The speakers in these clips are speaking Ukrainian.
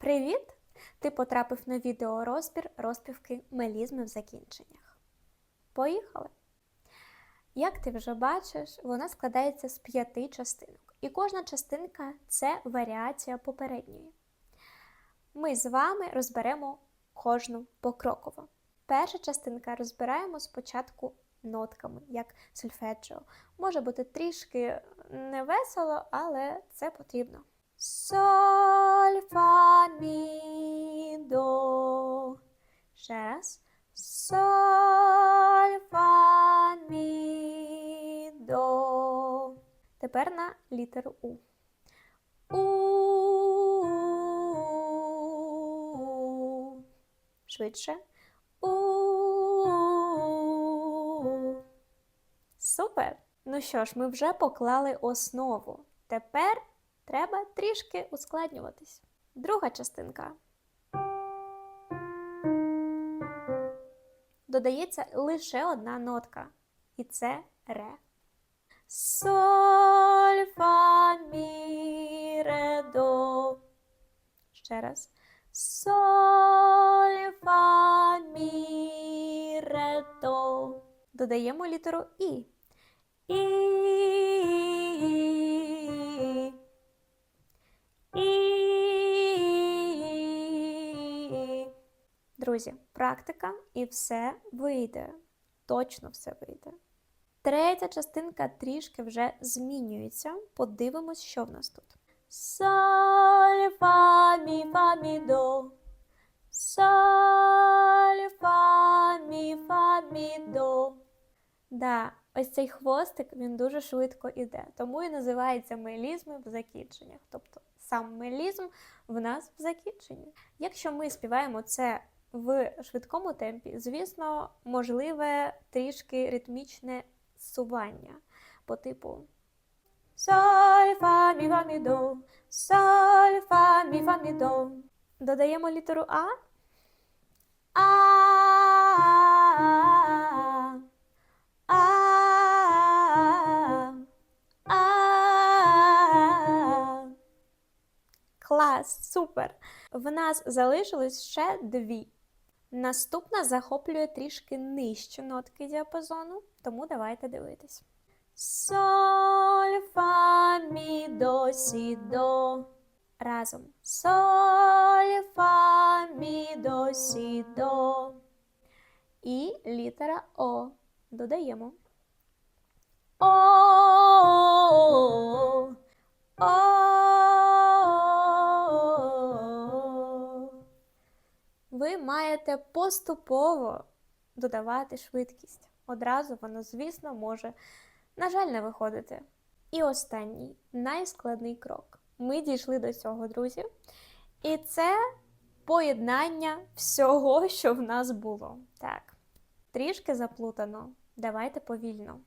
Привіт! Ти потрапив на відеорозбір розпівки мелізми в закінченнях. Поїхали! Як ти вже бачиш, вона складається з п'яти частинок, і кожна частинка це варіація попередньої. Ми з вами розберемо кожну покроково. Перша частинка розбираємо спочатку нотками, як сольфеджіо. Може бути трішки невесело, але це потрібно. Соль, фа, до. Ще раз. Соль, фа, мі, до. Тепер на літеру У. У. Швидше. У. Супер! Ну що ж, ми вже поклали основу. Тепер треба трішки ускладнюватись. Друга частинка. Додається лише одна нотка, і це ре. Соль, фа, мі, ре, до. Ще раз. Соль, фа, мі, ре, до. Додаємо літеру І. І. Друзі, практика і все вийде. Точно все вийде. Третя частинка трішки вже змінюється. Подивимось, що в нас тут. Соль, фа, мі, фа, мі, до. Соль, фа, мі, фа, мі, до. Да, ось цей хвостик він дуже швидко іде, тому і називається мелізми в закінченнях. Тобто сам мелізм в нас в закінченні. Якщо ми співаємо це в швидкому темпі, звісно, можливе трішки ритмічне сування по типу соль, фа, мі, фа, мі, до, соль, фа, мі, фа, мі, до. Додаємо літеру А. Клас, супер! В нас залишилось ще дві. Наступна захоплює трішки нижчі нотки діапазону, тому давайте дивитись. Соль, фа, мі, до, сі, до. Разом. Соль, фа, мі, до, сі, до. І літера О. Додаємо. О. Ви маєте поступово додавати швидкість. Одразу воно, звісно, може, на жаль, не виходити. І останній найскладний крок. Ми дійшли до цього, друзі. І це поєднання всього, що в нас було. Так, трішки заплутано. Давайте повільно.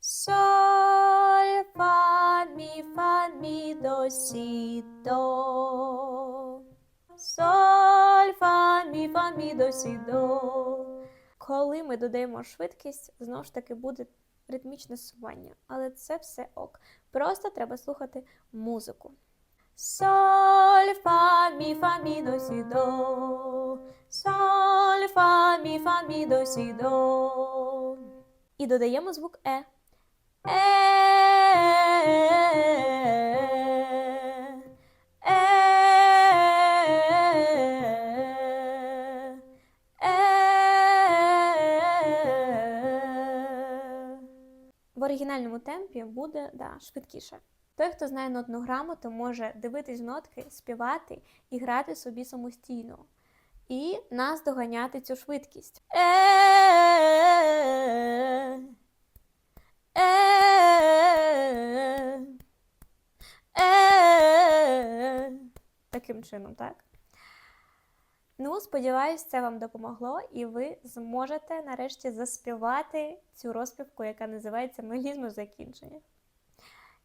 Соль, мі, до. Соль, фа, мі, фа, мі, до, сі, до. Коли ми додаємо швидкість, знову ж таки буде ритмічне сування. Але це все ок. Просто треба слухати музику. Соль, фа, мі, фа, мі, до, сі, до. Соль, фа, мі, фа, мі, до, сі, до. І додаємо звук. Е. Е. В оригінальному темпі буде да, швидкіше. Той, хто знає нотну грамоту, може дивитись нотки, співати і грати собі самостійно. І нас доганяти цю швидкість. Таким чином, так? Ну, сподіваюсь, це вам допомогло, і ви зможете нарешті заспівати цю розпівку, яка називається Мелізми в закінченнях.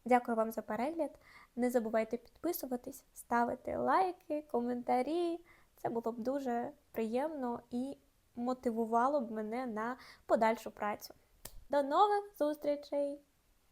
Дякую вам за перегляд. Не забувайте підписуватись, ставити лайки, коментарі. Це було б дуже приємно і мотивувало б мене на подальшу працю. До нових зустрічей!